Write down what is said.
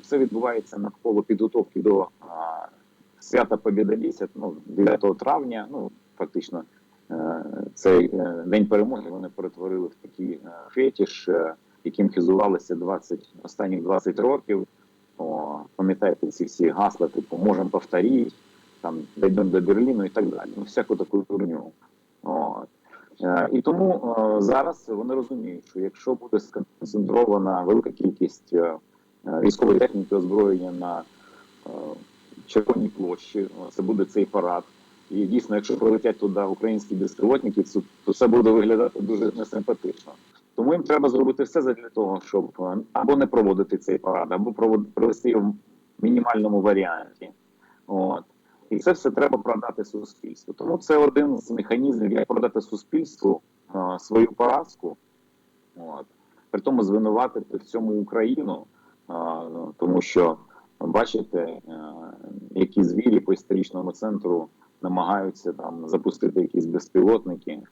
Все відбувається навколо підготовки до а, свята Побєдолісся, ну, 9 травня. Ну, фактично, е, цей е, день перемоги вони перетворили в такий е, фетіш, е, яким хизувалися 20, останніх 20 років. О, пам'ятаєте ці всі гасла, типу, можемо повторити, там дійдемо до Берліну і так далі. Ну, всяку таку дурню. От. Е, І тому е, зараз вони розуміють, що якщо буде сконцентрована велика кількість е, військової техніки озброєння на е, Червоній площі, це буде цей парад. І дійсно, якщо прилетять туди українські безпілотники, то це буде виглядати дуже несимпатично. Тому їм треба зробити все для того, щоб е, або не проводити цей парад, або провести його в мінімальному варіанті. От. І це все треба продати суспільству. Тому це один з механізмів, як продати суспільству е, свою поразку, от. при тому звинуватити в цьому Україну, е, тому що бачите, е, які звірі по історичному центру намагаються там запустити якісь безпілотники.